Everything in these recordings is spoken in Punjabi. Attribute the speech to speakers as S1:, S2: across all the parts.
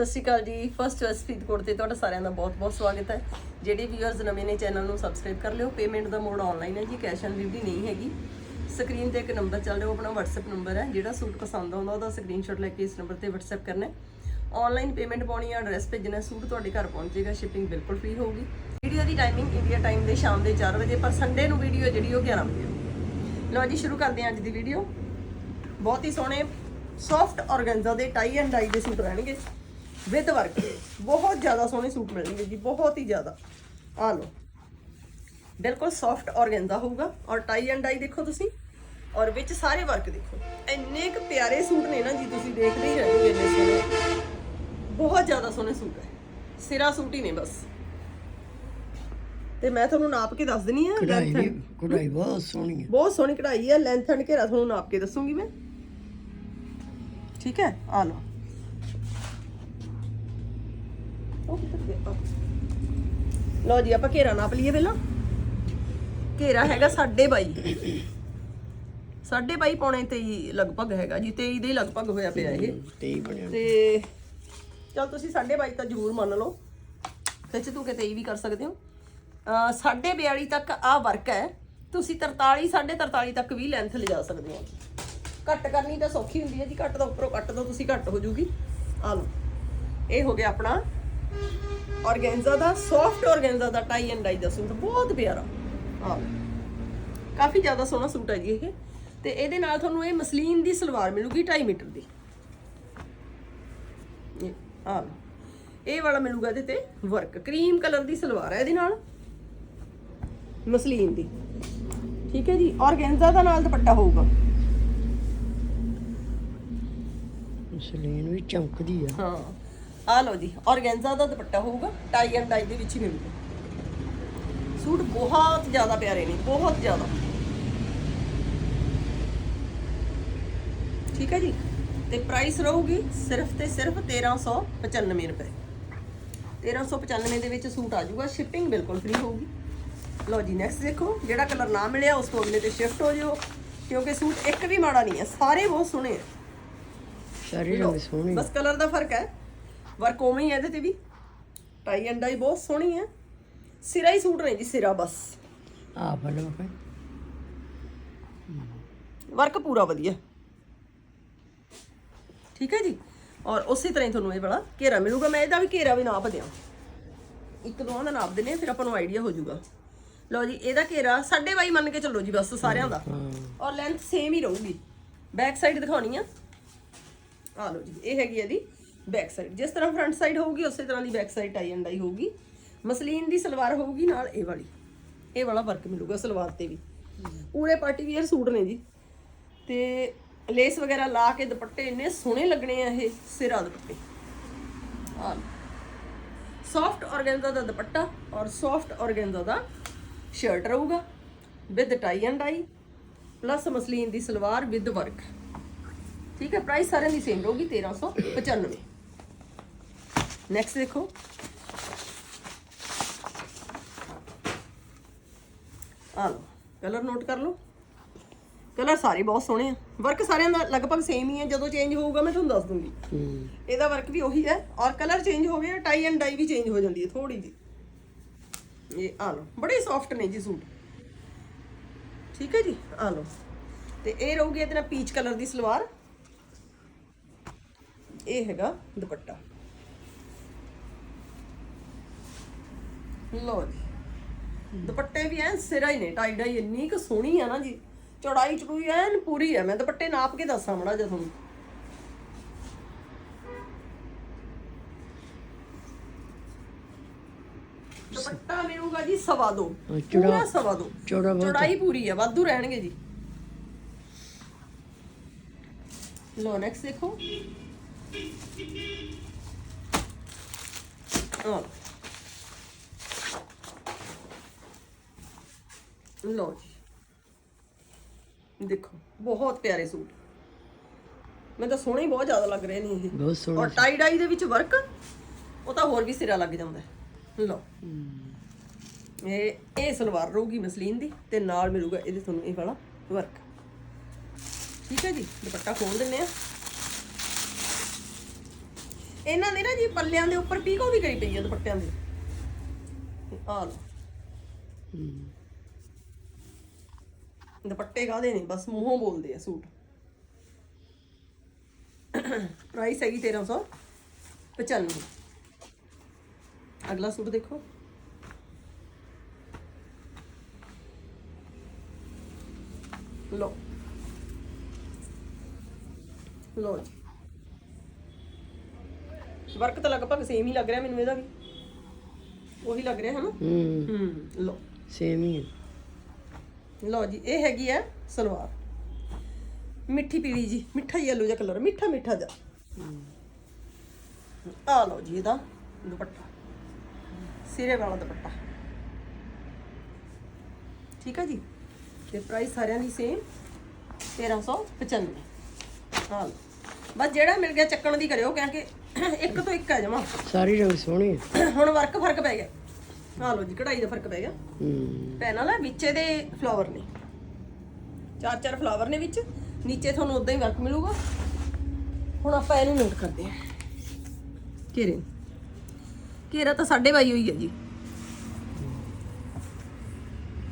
S1: ਸਤਿ ਸ਼੍ਰੀ ਅਕਾਲ ਜੀ। ਫਸਟ ਵੈਸ ਫਰੀਦਕੋਟ ਤੇ ਤੁਹਾਡਾ ਸਾਰਿਆਂ ਦਾ ਬਹੁਤ-ਬਹੁਤ ਸਵਾਗਤ ਹੈ। ਜਿਹੜੇ ਵੀਅਰਸ ਨਵੇਂ ਨੇ ਚੈਨਲ ਨੂੰ ਸਬਸਕ੍ਰਾਈਬ ਕਰ ਲਿਓ। ਪੇਮੈਂਟ ਦਾ ਮੋਡ ਆਨਲਾਈਨ ਹੈ ਜੀ ਕੈਸ਼ ਔਨ ਡਿਲੀਵਰੀ ਨਹੀਂ ਹੈਗੀ। ਸਕਰੀਨ ਤੇ ਇੱਕ ਨੰਬਰ ਚੱਲ ਰਿਹਾ, ਉਹ ਆਪਣਾ WhatsApp ਨੰਬਰ ਹੈ। ਜਿਹੜਾ ਸੂਟ ਪਸੰਦ ਆਉਂਦਾ, ਉਹਦਾ ਸਕਰੀਨਸ਼ਾਟ ਲੈ ਕੇ ਇਸ ਨੰਬਰ ਤੇ WhatsApp ਕਰਨਾ ਹੈ। ਆਨਲਾਈਨ ਪੇਮੈਂਟ ਪਾਉਣੀ ਹੈ ਐਡਰੈਸ ਭੇਜਣਾ ਸੂਟ ਤੁਹਾਡੇ ਘਰ ਪਹੁੰਚੇਗਾ ਸ਼ਿਪਿੰਗ ਬਿਲਕੁਲ ਫ੍ਰੀ ਹੋਊਗੀ। ਵੀਡੀਓ ਦੀ ਟਾਈਮਿੰਗ ਇੰਡੀਆ ਟਾਈਮ ਦੇ ਸ਼ਾਮ ਦੇ 4 ਵਜੇ, ਪਰ ਸੰਡੇ ਨੂੰ ਵੀਡੀਓ ਜਿਹੜੀ ਉਹ 11 ਵਜੇ। ਲਓ ਜੀ, ਸ਼ੁਰੂ ਕਰਦੇ ਹਾਂ ਅੱਜ ਦੀ ਵੀਡੀਓ ਬਹੁਤ ਹੀ ਸੋਹਣੇ ਸੌਫਟ ਔਰਗੈਂਜ਼ਾ ਦੇ ਟਾਈ ਐਂਡ ਡਾਈ ਦੇ ਸੂਟ ਰਹਿਣਗੇ। With work. ਬਹੁਤ ਜ਼ਿਆਦਾ ਸੋਹਣੇ ਸੂਟ ਮਿਲਣਗੇ ਜੀ ਬਹੁਤ ਹੀ ਜ਼ਿਆਦਾ। ਆ ਲਓ। ਬਿਲਕੁਲ ਸੌਫਟ ਔਰਗੈਂਜ਼ਾ ਹੋਊਗਾ ਔਰ ਟਾਈ ਐਂਡ ਡਾਈ ਦੇਖੋ ਤੁਸੀਂ ਔਰ ਵਿੱਚ ਸਾਰੇ ਵਰਕ ਦੇਖੋ। ਇੰਨੇ ਕੁ ਪਿਆਰੇ ਸੂਟ ਨੇ ਨਾ ਜੀ ਤੁਸੀਂ ਦੇਖਦੇ ਹੀ ਰਹੋਗੇ ਇੰਨੇ ਸੋਹਣੇ। ਬਹੁਤ ਜ਼ਿਆਦਾ ਸੋਹਣੇ ਸੂਟ ਹੈ। ਸਿਰਾ ਸੂਟ ਹੀ ਨੇ ਬਸ। ਤੇ ਮੈਂ ਤੁਹਾਨੂੰ ਨਾਪ ਕੇ ਦੱਸ ਦਿੰਨੀ ਆ
S2: ਕਢਾਈ ਕਢਾਈ ਬਹੁਤ ਸੋਹਣੀ ਹੈ।
S1: ਬਹੁਤ ਸੋਹਣੀ ਕਢਾਈ ਹੈ ਲੈਂਥ ਐਂਡ ਘੇਰਾ ਤੁਹਾਨੂੰ ਨਾਪ ਕੇ ਦੱਸੂਗੀ ਮੈਂ। ਠੀਕ ਹੈ? ਆ ਲਓ। ਉਹ ਕਿੱਧਰ ਗਿਆ? ਆਹ। ਲਓ ਜੀ ਆਪਾਂ ਘੇਰਾ ਨਾਪ ਲਈਏ ਪਹਿਲਾਂ। ਘੇਰਾ ਹੈਗਾ 22 ਸਾਢੇ ਬਾਈ ਪੌਣੇ 23 ਲਗਭਗ ਹੈਗਾ ਜੀ 23 ਦੇ ਹੀ ਲਗਭਗ ਹੋਇਆ ਪਿਆ ਇਹ।
S2: ਤੇ ਬਣਿਆ।
S1: ਤੇ ਚਲ ਤੁਸੀਂ 22 ਤਾਂ ਜ਼ਰੂਰ ਮੰਨ ਲਓ। ਵਿੱਚ ਤੂੰ ਕਿਤੇ ਵੀ ਕਰ ਸਕਦੇ ਹੋ। ਅ 42 ਤੱਕ ਆ ਵਰਕ ਹੈ। ਤੁਸੀਂ 43 43 ਤੱਕ ਵੀ ਲੈਂਥ ਲਿਜਾ ਸਕਦੇ ਹੋ। ਕੱਟ ਕਰਨੀ ਤਾਂ ਸੌਖੀ ਹੁੰਦੀ ਹੈ ਜੀ ਕੱਟ ਦਾ ਉੱਪਰੋਂ ਕੱਟ ਦੋ ਤੁਸੀਂ ਕੱਟ ਹੋ ਜੂਗੀ। ਆ ਲਓ। ਇਹ ਹੋ ਗਿਆ ਆਪਣਾ ਔਰਗੈਂਜ਼ਾ ਦਾ ਸੌਫਟ ਔਰਗੈਂਜ਼ਾ ਦਾ ਟਾਈ ਐਂਡ ਡਾਈ ਦਾ ਸੂਟ ਬਹੁਤ ਪਿਆਰਾ। ਆ ਕਾਫੀ ਜ਼ਿਆਦਾ ਸੋਹਣਾ ਸੂਟ ਹੈ ਜੀ ਇਹ। ਤੇ ਇਹਦੇ ਨਾਲ ਤੁਹਾਨੂੰ ਇਹ ਮਸਲੀਨ ਦੀ ਸਲਵਾਰ ਮਿਲੂਗੀ 2.5 ਮੀਟਰ ਦੀ। ਇਹ ਆ ਇਹ ਵਾਲਾ ਮਿਲੂਗਾ ਇਹਦੇ ਤੇ ਵਰਕ ਕਰੀਮ ਕਲਰ ਦੀ ਸਲਵਾਰ ਹੈ ਇਹਦੇ ਨਾਲ। ਮਸਲੀਨ ਦੀ। ਠੀਕ ਹੈ ਜੀ। ਔਰਗੈਂਜ਼ਾ ਦਾ ਨਾਲ ਦੁਪੱਟਾ ਹੋਊਗਾ।
S2: ਸਲੀਨ ਵੀ ਚਮਕਦੀ ਆ।
S1: ਹਾਂ। ਆ ਲਓ ਜੀ ਔਰਗੈਂਜ਼ਾ ਦਾ ਦੁਪੱਟਾ ਹੋਊਗਾ ਟਾਈ ਐਂਡ ਡਾਈ ਦੇ ਵਿੱਚ ਹੀ ਮਿਲੂਗਾ। ਸੂਟ ਬਹੁਤ ਜ਼ਿਆਦਾ ਪਿਆਰੇ ਨੇ ਬਹੁਤ ਜ਼ਿਆਦਾ। ਠੀਕ ਹੈ ਜੀ? ਤੇ ਪ੍ਰਾਈਸ ਰਹੂਗੀ ਸਿਰਫ ਤੇ ਸਿਰਫ 1395 ਰੁਪਏ। 1395 ਦੇ ਵਿੱਚ ਸੂਟ ਆ ਜਾਊਗਾ ਸ਼ਿਪਿੰਗ ਬਿਲਕੁਲ ਫ੍ਰੀ ਹੋਊਗੀ। ਲਓ ਜੀ ਨੈਕਸਟ ਦੇਖੋ ਜਿਹੜਾ ਕਲਰ ਨਾ ਮਿਲਿਆ ਉਸ ਤੋਂ ਅਗਲੇ ਤੇ ਸ਼ਿਫਟ ਹੋ ਜਿਓ ਕਿਉਂਕਿ ਸੂਟ ਇੱਕ ਵੀ ਮਾੜਾ ਨਹੀਂ ਹੈ ਸਾਰੇ ਬਹੁਤ ਸੋਹਣੇ ਆ।
S2: ਸਾਰੇ ਰੰਗ ਸੋਹਣੇ
S1: ਬਸ ਕਲਰ ਦਾ ਫ਼ਰਕ ਹੈ। ਵਰਕ ਉਵੇਂ ਹੀ ਹੈ ਇਹਦੇ ਤੇ ਵੀ। ਟਾਈ ਐਂਡ ਡਾਈ ਬਹੁਤ ਸੋਹਣੀ ਹੈ। ਸਿਰਾ ਹੀ ਸੂਟ ਨੇ ਜੀ ਸਿਰਾ ਬਸ।
S2: ਆ ਫੜੋ ਫੇ
S1: ਵਰਕ ਪੂਰਾ ਵਧੀਆ। ਠੀਕ ਹੈ ਜੀ? ਔਰ ਉਸੇ ਤਰ੍ਹਾਂ ਹੀ ਤੁਹਾਨੂੰ ਇਹ ਵਾਲਾ ਘੇਰਾ ਮਿਲੂਗਾ। ਮੈਂ ਇਹਦਾ ਵੀ ਘੇਰਾ ਵੀ ਨਾਪ ਦਿਆਂ। ਇੱਕ ਦੋਵਾਂ ਦਾ ਨਾਪ ਦਿੰਨੇ ਫਿਰ ਆਪਾਂ ਨੂੰ ਆਈਡੀਆ ਹੋ ਜਾਊਗਾ। ਲਓ ਜੀ ਇਹਦਾ ਘੇਰਾ ਸਾਢੇ ਬਾਈ ਮੰਨ ਕੇ ਚੱਲੋ ਜੀ ਬਸ ਸਾਰਿਆਂ ਦਾ। ਔਰ ਲੈਂਥ ਸੇਮ ਹੀ ਰਹੂਗੀ। ਬੈਕ ਸਾਈਡ ਦਿਖਾਉਣੀ ਆ। ਆ ਲਓ ਜੀ ਇਹ ਹੈਗੀ ਇਹਦੀ ਬੈਕ ਸਾਈਡ ਜਿਸ ਤਰ੍ਹਾਂ ਫਰੰਟ ਸਾਈਡ ਹੋਊਗੀ, ਉਸੇ ਤਰ੍ਹਾਂ ਦੀ back side tie and dye ਹੋਊਗੀ। ਮਸਲੀਨ ਦੀ ਸਲਵਾਰ ਹੋਊਗੀ ਨਾਲ ਇਹ ਵਾਲੀ। ਇਹ ਵਾਲਾ ਵਰਕ ਮਿਲੂਗਾ ਸਲਵਾਰ ਤੇ ਵੀ। ਪੂਰੇ ਪਾਰਟੀ ਵੀਅਰ ਸੂਟ ਨੇ ਜੀ। ਤੇ ਲੇਸ ਵਗੈਰਾ ਲਾ ਕੇ ਦੁਪੱਟੇ ਇੰਨੇ ਸੋਹਣੇ ਲੱਗਣੇ ਆ ਇਹ, ਸਿਰਾ ਦੁਪੱਟੇ। ਆ ਸੌਫਟ ਔਰਗੈਂਜ਼ਾ ਦਾ ਦੁਪੱਟਾ ਔਰ ਸੌਫਟ ਔਰਗੈਂਜ਼ਾ ਦਾ ਸ਼ਰਟ ਰਹੂਗਾ। With tie and dye plus muslin the salwar with work ਠੀਕ ਹੈ ਪ੍ਰਾਈਸ ਸਾਰਿਆਂ ਦੀ ਸੇਮ ਰਹੂਗੀ 1395 ਨੈਕਸਟ ਦੇਖੋ ਆ ਲਓ ਕਲਰ ਨੋਟ ਕਰ ਲਓ। ਕਲਰ ਸਾਰੇ ਬਹੁਤ ਸੋਹਣੇ ਆ। ਵਰਕ ਸਾਰਿਆਂ ਦਾ ਲਗਭਗ ਸੇਮ ਹੀ ਹੈ ਜਦੋਂ ਚੇਂਜ ਹੋਊਗਾ ਮੈਂ ਤੁਹਾਨੂੰ ਦੱਸ ਦੂੰਗੀ। ਇਹਦਾ ਵਰਕ ਵੀ ਉਹੀ ਹੈ। ਔਰ ਕਲਰ ਚੇਂਜ ਹੋ ਗਿਆ ਟਾਈ ਐਂਡ ਡਾਈ ਵੀ ਚੇਂਜ ਹੋ ਜਾਂਦੀ ਹੈ ਥੋੜੀ ਜੀ ਇਹ ਆ ਲਓ ਬੜੇ ਸੌਫਟ ਨੇ ਜੀ ਸੂਟ। ਠੀਕ ਹੈ ਜੀ? ਆ ਲਓ। ਤੇ ਇਹ ਰਹੂਗੀ ਇਹਦੇ ਨਾਲ ਪੀਚ ਕਲਰ ਦੀ ਸਲਵਾਰ। ਇਹ ਹੈਗਾ ਦੁਪੱਟਾ। ਲਓ ਜੀ। ਦੁਪੱਟੇ ਵੀ ਐਨ ਸਿਰਾ ਹੀ ਨੇ ਟਾਈ ਡਾਈ ਇੰਨੀ ਕੁ ਸੋਹਣੀ ਆ ਨਾ ਜੀ। ਚੌੜਾਈ ਚੜੂਈ ਐਨ ਪੂਰੀ ਹੈ ਮੈਂ ਦੁਪੱਟੇ ਨਾਪ ਕੇ ਦੱਸਾਂ ਮੜਾ ਜਿਹਾ ਤੁਹਾਨੂੰ। ਦੁਪੱਟਾ ਮਿਲੂਗਾ ਜੀ ਸਵਾ ਦੋ ਪੂਰਾ ਸਵਾ ਦੋ। ਚੌੜਾਈ ਪੂਰੀ ਹੈ ਵਾਧੂ ਰਹਿਣਗੇ ਜੀ। ਲੋ ਨੈਕਸਟ ਦੇਖੋ। ਆ ਲੋ ਜੀ। ਦੇਖੋ ਬਹੁਤ ਪਿਆਰੇ ਸੂਟ। ਮੈਂ ਤਾਂ ਸੋਹਣੇ ਹੀ ਬਹੁਤ ਜ਼ਿਆਦਾ ਲੱਗ ਰਹੇ ਨੇ ਇਹ।
S2: ਬਹੁਤ ਸੋਹਣਾ
S1: ਔਰ ਟਾਈ ਡਾਈ ਦੇ ਵਿੱਚ ਵਰਕ ਉਹ ਤਾਂ ਹੋਰ ਵੀ ਸਿਰਾ ਲੱਗ ਜਾਂਦਾ ਹੈ। ਲਓ। ਇਹ ਇਹ ਸਲਵਾਰ ਰਹੂਗੀ ਮਸਲੀਨ ਦੀ ਤੇ ਨਾਲ ਮਿਲੂਗਾ ਇਹਦੇ ਤੁਹਾਨੂੰ ਇਹ ਵਾਲਾ ਵਰਕ ਠੀਕ ਹੈ ਜੀ ਦੁਪੱਟਾ ਖੋਲ ਦਿੰਨੇ ਆ ਇਹਨਾਂ ਦੇ ਨਾ ਜੀ ਪੱਲਿਆਂ ਦੇ ਉੱਪਰ ਪੀਕੋ ਵੀ ਕਰੀ ਪਈ ਆ ਦੁਪੱਟਿਆਂ ਦੇ। ਆ ਲਓ।
S2: ਹੂੰ।
S1: ਦੁਪੱਟੇ ਕਾਹਦੇ ਨੇ? ਬਸ ਮੂੰਹੋਂ ਬੋਲਦੇ ਆ ਸੂਟ। ਪ੍ਰਾਈਸ ਹੈਗੀ 1395 ਅਗਲਾ ਸੂਟ ਦੇਖੋ। ਲੋ ਲੋ ਵਰਕ ਤਾਂ ਲਗਭਗ ਸੇਮ ਹੀ ਲੱਗ ਰਿਹਾ ਮੈਨੂੰ ਇਹਦਾ ਵੀ। ਉਹੀ ਲੱਗ ਰਿਹਾ ਹੈ ਨਾ
S2: ਹੂੰ।
S1: ਹੂੰ ਲੋ
S2: ਸੇਮ ਹੀ ਹੈ।
S1: ਲਓ ਜੀ ਇਹ ਹੈਗੀ ਆ ਸਲਵਾਰ। ਮਿੱਠੀ ਪੀਲੀ ਜੀ ਮਿੱਠਾ ਯੈਲੋ ਜਿਹਾ ਕਲਰ ਮਿੱਠਾ ਮਿੱਠਾ ਜਿਹਾ। ਆ ਲਓ ਜੀ ਇਹਦਾ ਦੁਪੱਟਾ ਸਿਰੇ ਵਾਲਾ ਦੁਪੱਟਾ। ਠੀਕ ਆ ਜੀ? ਤੇ ਪ੍ਰਾਈਸ ਸਾਰਿਆਂ ਦੀ ਸੇਮ 1395 ਆ ਲਓ। ਬਸ ਜਿਹੜਾ ਮਿਲ ਗਿਆ ਚੱਕਣ ਦੀ ਕਰਿਓ ਕਿਉਂਕਿ ਇੱਕ ਤੋਂ ਇੱਕ ਆ ਜਮਾ।
S2: ਸਾਰੀ ਰੰਗ ਸੋਹਣੇ
S1: ਹੁਣ ਵਰਕ ਫ਼ਰਕ ਪੈ ਗਿਆ। ਆ ਲਓ ਜੀ ਕਢਾਈ ਦਾ ਫ਼ਰਕ ਪੈ ਗਿਆ।
S2: ਹੂੰ।
S1: ਪੈਨਲ ਹੈ ਵਿੱਚ ਇਹਦੇ ਫਲਾਵਰ ਨੇ। ਚਾਰ ਚਾਰ ਫਲਾਵਰ ਨੇ ਵਿੱਚ। ਨੀਚੇ ਤੁਹਾਨੂੰ ਉਦਾਂ ਹੀ ਵਰਕ ਮਿਲੂਗਾ। ਹੁਣ ਆਪਾਂ ਇਹਨੂੰ ਨੋਟ ਕਰਦੇ ਹਾਂ। ਘੇਰੇ ਨੂੰ। ਘੇਰਾ ਤਾਂ ਸਾਡੇ ਬਾਈ ਹੋਈ ਹੈ ਜੀ।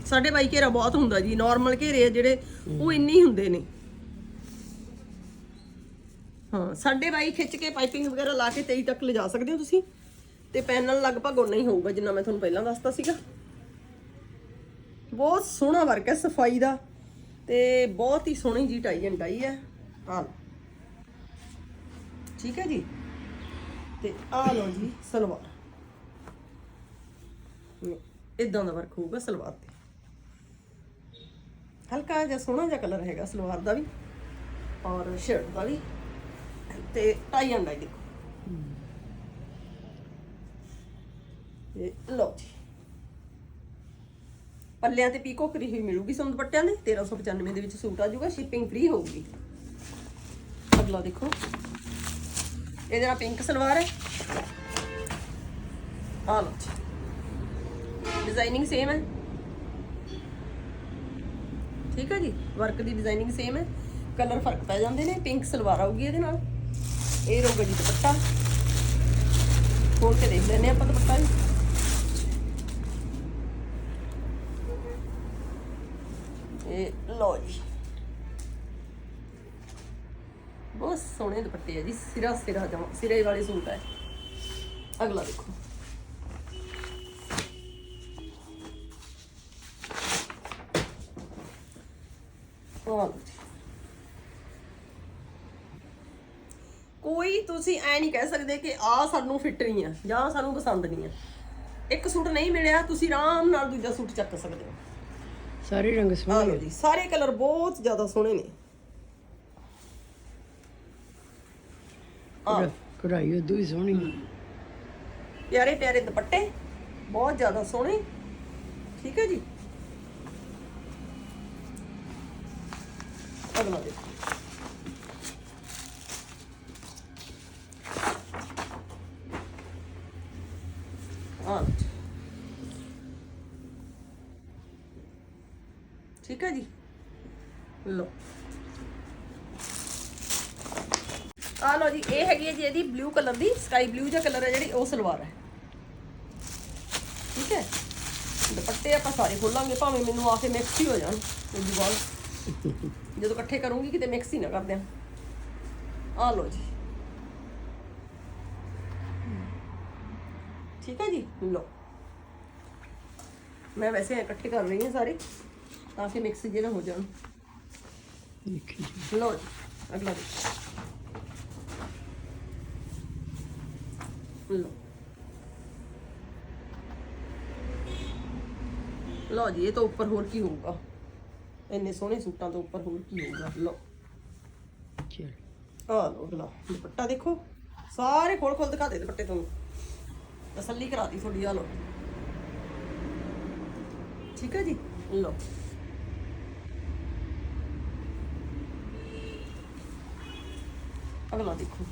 S1: ਸਾਡੇ ਬਾਈ ਘੇਰਾ ਬਹੁਤ ਹੁੰਦਾ ਜੀ। ਨਾਰਮਲ ਘੇਰੇ ਆ ਜਿਹੜੇ ਉਹ ਇੰਨੇ ਹੀ ਹੁੰਦੇ ਨੇ। ਹਾਂ ਸਾਡੇ ਬਾਈ ਖਿੱਚ ਕੇ ਪਾਈਪਿੰਗ ਵਗੈਰਾ ਲਾ ਕੇ 23 ਤੱਕ ਲਿਜਾ ਸਕਦੇ ਹੋ ਤੁਸੀਂ। ਤੇ ਪੈਨਲ ਲਗਭਗ ਉਨਾ ਹੀ ਹੋਊਗਾ ਜਿੰਨਾ ਮੈਂ ਤੁਹਾਨੂੰ ਪਹਿਲਾਂ ਦੱਸਤਾ ਸੀਗਾ। ਬਹੁਤ ਸੋਹਣਾ ਵਰਕ ਹੈ ਸਫ਼ਾਈ ਦਾ ਤੇ ਬਹੁਤ ਹੀ ਸੋਹਣੀ ਜੀ ਟਾਈ ਐਂਡ ਡਾਈ ਹੈ। ਆ ਲਓ। ਠੀਕ ਹੈ ਜੀ? ਤੇ ਆ ਲਓ ਜੀ ਸਲਵਾਰ। ਇਦਾਂ ਦਾ ਵਰਕ ਹੋਊਗਾ ਸਲਵਾਰ ਤੇ। ਹਲਕਾ ਜਿਹਾ ਸੋਹਣਾ ਜਿਹਾ ਕਲਰ ਹੈਗਾ ਸਲਵਾਰ ਦਾ ਵੀ ਔਰ ਸ਼ਰਟ ਦਾ ਵੀ। ਤੇ ਟਾਈ ਐਂਡ ਡਾਈ ਦੇਖੋ। ਤੇ ਲਓ ਜੀ। ਪੱਲਿਆਂ ਤੇ ਪੀਕੋ ਕਰੀ ਹੋਈ ਮਿਲੂਗੀ ਤੁਹਾਨੂੰ ਦੁਪੱਟਿਆਂ ਦੇ 1395 ਦੇ ਵਿੱਚ ਸੂਟ ਆ ਜਾਊਗਾ ਸ਼ਿਪਿੰਗ ਫ੍ਰੀ ਹੋਊਗੀ। ਅਗਲਾ ਦੇਖੋ। ਇਹਦੇ ਨਾਲ ਪਿੰਕ ਸਲਵਾਰ ਹੈ। ਆ ਲਓ ਜੀ। ਡਿਜ਼ਾਈਨਿੰਗ ਸੇਮ ਹੈ। ਠੀਕ ਹੈ ਜੀ? ਵਰਕ ਦੀ ਡਿਜ਼ਾਈਨਿੰਗ ਸੇਮ ਹੈ। ਕਲਰ ਫ਼ਰਕ ਪੈ ਜਾਂਦੇ ਨੇ ਪਿੰਕ ਸਲਵਾਰ ਆਊਗੀ ਇਹਦੇ ਨਾਲ। ਇਹ ਰਹੂਗਾ ਜੀ ਦੁਪੱਟਾ। ਖੋਲ ਕੇ ਦੇਖ ਲੈਂਦੇ ਹਾਂ ਆਪਾਂ ਦੁਪੱਟਾ ਵੀ। ਇਹ ਲੋ ਜੀ। ਬਹੁਤ ਸੋਹਣੇ ਦੁਪੱਟੇ ਆ ਜੀ, ਸਿਰਾ ਸਿਰਾ ਜਮਾ, ਸਿਰੇ ਵਾਲੇ ਸੂਟ ਹੈ ਅਗਲਾ ਦੇਖੋ। ਕੋਈ ਤੁਸੀਂ ਐ ਨਹੀਂ ਕਹਿ ਸਕਦੇ ਕਿ ਆ ਸਾਨੂੰ ਫਿੱਟ ਨਹੀਂ ਆ ਜਾਂ ਸਾਨੂੰ ਪਸੰਦ ਨਹੀਂ ਆ। ਇੱਕ ਸੂਟ ਨਹੀਂ ਮਿਲਿਆ, ਤੁਸੀਂ ਆਰਾਮ ਨਾਲ ਦੂਜਾ ਸੂਟ ਚੱਕ ਸਕਦੇ ਹੋ।
S2: ਸਾਰੇ ਰੰਗ
S1: ਆ
S2: ਸੋਹਣੇ
S1: ਲਓ ਜੀ ਸਾਰੇ ਕਲਰ ਬਹੁਤ ਜ਼ਿਆਦਾ ਸੋਹਣੇ ਨੇ।
S2: ਆ ਕਢਾਈ ਉਦੋਂ ਹੀ ਸੋਹਣੀ।
S1: ਪਿਆਰੇ ਪਿਆਰੇ ਦੁਪੱਟੇ ਬਹੁਤ ਜ਼ਿਆਦਾ ਸੋਹਣੇ। ਠੀਕ ਹੈ ਜੀ। ਅਗਲਾ ਦੇਖੋ ਹਾਂ ਠੀਕ ਹੈ ਜੀ ਲੋ ਆ ਲੋ ਜੀ ਇਹ ਹੈਗੀ ਹੈ ਜੀ ਇਹਦੀ ਬਲੂ ਕਲਰ ਦੀ ਸਕਾਈ ਬਲੂ ਜਿਹਾ ਕਲਰ ਹੈ ਜਿਹੜੀ ਉਹ ਸਲਵਾਰ ਹੈ। ਠੀਕ ਹੈ? ਦੁਪੱਟੇ ਆਪਾਂ ਸਾਰੇ ਖੋਲਾਂਗੇ ਭਾਵੇਂ ਮੈਨੂੰ ਆ ਕੇ ਮਿਕਸ ਹੀ ਹੋ ਜਾਣ ਉਹਦੀ ਬਾਅਦ ਜਦੋਂ ਇਕੱਠੇ ਕਰੂੰਗੀ ਕਿਤੇ ਮਿਕਸ ਹੀ ਨਾ ਕਰ ਦਿਆਂ ਆ ਲੋ ਜੀ। ਠੀਕ ਹੈ ਜੀ? ਲੋ ਮੈਂ ਵੈਸੇ ਇਕੱਠੇ ਕਰ ਰਹੀ ਹਾਂ ਸਾਰੇ ਤਾਂ ਕਿ ਮਿਕਸ ਜਿਹੜਾ ਹੋ ਜਾਣ। ਲੋ ਜੀ ਅਗਲਾ ਦੇਖੋ। ਲੋ ਲੋ ਜੀ ਇਹ ਤੋਂ ਉੱਪਰ ਹੋਰ ਕੀ ਹੋਊਗਾ? ਇੰਨੇ ਸੋਹਣੇ ਸੂਟਾਂ ਤੋਂ ਉੱਪਰ ਹੋਰ ਕੀ ਹੋਊਗਾ? ਲੋ
S2: ਚਲ।
S1: ਆ ਲੋ ਅਗਲਾ ਦੁਪੱਟਾ ਦੇਖੋ। ਸਾਰੇ ਖੋਲ ਖੋਲ ਦਿਖਾ ਦੇ ਦੁਪੱਟੇ ਤੁਹਾਨੂੰ। ਤਸੱਲੀ ਕਰਾ ਦੀ ਤੁਹਾਡੀ ਆ ਲੋ ਠੀਕ ਹੈ ਜੀ? ਲੋ ਅਗਲਾ ਦੇਖੋ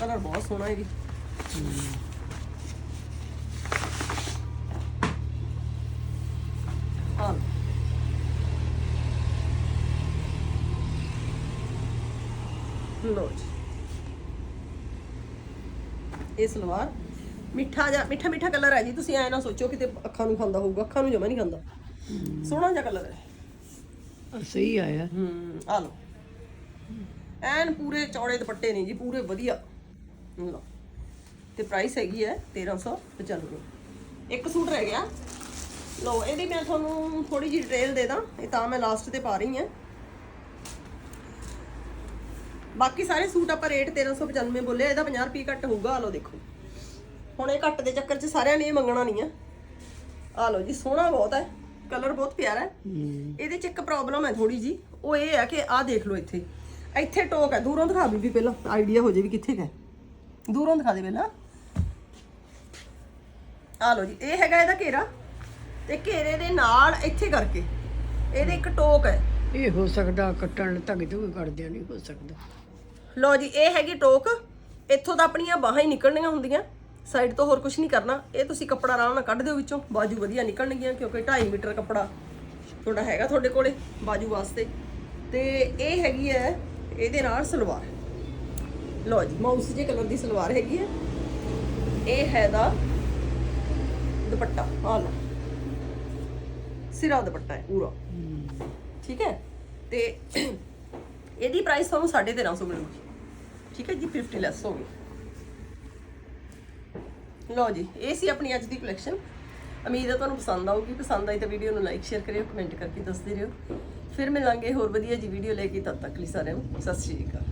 S1: ਕਲਰ ਬਹੁਤ ਸੋਹਣਾ ਹੈ ਵੀ। ਜੀ। ਇਹ ਸਲਵਾਰ। ਮਿੱਠਾ ਜਿਹਾ ਮਿੱਠਾ ਮਿੱਠਾ ਕਲਰ ਹੈ ਜੀ। ਤੁਸੀਂ ਐ ਨਾ ਸੋਚੋ ਕਿਤੇ ਅੱਖਾਂ ਨੂੰ ਖਾਂਦਾ ਹੋਊਗਾ ਅੱਖਾਂ ਨੂੰ ਜਮਾ ਨਹੀਂ ਖਾਂਦਾ। ਸੋਹਣਾ ਜਿਹਾ ਕਲਰ ਹੈ।
S2: ਸਹੀ ਆਇਆ।
S1: ਹੂੰ ਆ ਲਓ। ਐਨ ਪੂਰੇ ਚੌੜੇ ਦੁਪੱਟੇ ਨੇ ਜੀ ਪੂਰੇ ਵਧੀਆ। ਲਓ। ਤੇ ਪ੍ਰਾਈਸ ਹੈਗੀ ਹੈ 1395 ਇੱਕ ਸੂਟ ਰਹਿ ਗਿਆ। ਲਓ ਇਹਦੀ ਮੈਂ ਤੁਹਾਨੂੰ ਥੋੜੀ ਜਿਹੀ ਡਿਟੇਲ ਦੇ ਦਾਂ ਇਹ ਤਾਂ ਮੈਂ ਲਾਸਟ ਤੇ ਪਾ ਰਹੀ ਹਾਂ। ਬਾਕੀ ਸਾਰੇ ਸੂਟ ਆਪਾਂ ਰੇਟ 1395 ਬੋਲੇ ਇਹਦਾ 50 ਰੁਪਏ ਘੱਟ ਹੋਊਗਾ ਆ ਲਓ ਦੇਖੋ। ਹੁਣ ਇਹ ਘੱਟ ਦੇ ਚੱਕਰ 'ਚ ਸਾਰਿਆਂ ਨੇ ਇਹ ਮੰਗਣਾ ਨਹੀਂ ਆ। ਆ ਲਓ ਜੀ ਸੋਹਣਾ ਬਹੁਤ ਹੈ ਕਲਰ ਬਹੁਤ ਪਿਆਰਾ
S2: ਹੈ।
S1: ਇਹਦੇ 'ਚ ਇੱਕ ਪ੍ਰੋਬਲਮ ਹੈ ਥੋੜੀ ਜੀ ਉਹ ਇਹ ਹੈ ਕਿ ਆਹ ਦੇਖ ਲਓ ਇੱਥੇ। ਇੱਥੇ ਟੋਕ ਹੈ ਦੂਰੋਂ ਦਿਖਾ ਬੀਬੀ ਪਹਿਲਾਂ ਆਈਡੀਆ ਹੋ ਜੇ ਵੀ ਕਿੱਥੇ ਹੈ। ਦੂਰੋਂ ਦਿਖਾ ਦੇ ਪਹਿਲਾਂ। ਆ ਲਓ ਜੀ ਇਹ ਹੈਗਾ ਇਹਦਾ ਘੇਰਾ ਤੇ ਘੇਰੇ ਦੇ ਨਾਲ ਇੱਥੇ ਕਰਕੇ ਇਹਦੇ ਇੱਕ ਟੋਕ ਹੈ।
S2: ਇਹ ਹੋ ਸਕਦਾ ਕੱਟਣ ਤੱਕ ਤੋਂ ਕੱਢਦਿਆਂ ਨਹੀਂ ਹੋ ਸਕਦਾ।
S1: ਲਓ ਜੀ ਇਹ ਹੈਗੀ ਟੋਕ ਇੱਥੋਂ ਤਾਂ ਆਪਣੀਆਂ ਬਾਹਾਂ ਹੀ ਨਿਕਲਣੀਆਂ ਹੁੰਦੀਆਂ ਸਾਈਡ ਤੋਂ ਹੋਰ ਕੁਝ ਨਹੀਂ ਕਰਨਾ ਇਹ ਤੁਸੀਂ ਕੱਪੜਾ ਆਰਾਮ ਨਾਲ ਕੱਢ ਦਿਓ ਵਿੱਚੋਂ ਬਾਜੂ ਵਧੀਆ ਨਿਕਲਣਗੀਆਂ ਕਿਉਂਕਿ 2.5 ਮੀਟਰ ਕੱਪੜਾ ਤੁਹਾਡਾ ਹੈਗਾ ਤੁਹਾਡੇ ਕੋਲੇ ਬਾਜੂ ਵਾਸਤੇ। ਤੇ ਇਹ ਹੈਗੀ ਹੈ ਇਹਦੇ ਨਾਲ ਸਲਵਾਰ। ਲਓ ਜੀ ਮਾਊਸ ਜੇ ਕਲਰ ਦੀ ਸਲਵਾਰ ਹੈਗੀ ਹੈ। ਇਹ ਹੈ ਦਾ ਦੁਪੱਟਾ ਆ ਲਓ। ਸਿਰਾ ਦੁਪੱਟਾ ਹੈ, ਪੂਰਾ। ਠੀਕ ਹੈ? ਤੇ ਇਹਦੀ ਪ੍ਰਾਈਸ ਤੁਹਾਨੂੰ 1350 ਮਿਲੂਗੀ। ਠੀਕ ਹੈ ਜੀ? 50 ਲੈਸ ਹੋ ਗਈ। ਲਓ ਜੀ, ਇਹ ਸੀ ਆਪਣੀ ਅੱਜ ਦੀ ਕਲੈਕਸ਼ਨ ਉਮੀਦ ਹੈ ਤੁਹਾਨੂੰ ਪਸੰਦ ਆਊਗੀ। ਪਸੰਦ ਆਈ ਤਾਂ ਵੀਡੀਓ ਨੂੰ ਲਾਈਕ ਸ਼ੇਅਰ ਕਰਿਓ ਕਮੈਂਟ ਕਰਕੇ ਦੱਸਦੇ ਰਹੋ। ਫਿਰ ਮਿਲਾਂਗੇ ਹੋਰ ਵਧੀਆ ਜੀ ਵੀਡੀਓ ਲੈ ਕੇ। ਤਦ ਤੱਕ ਲਈ ਸਾਰਿਆਂ ਨੂੰ ਸਤਿ ਸ਼੍ਰੀ ਅਕਾਲ।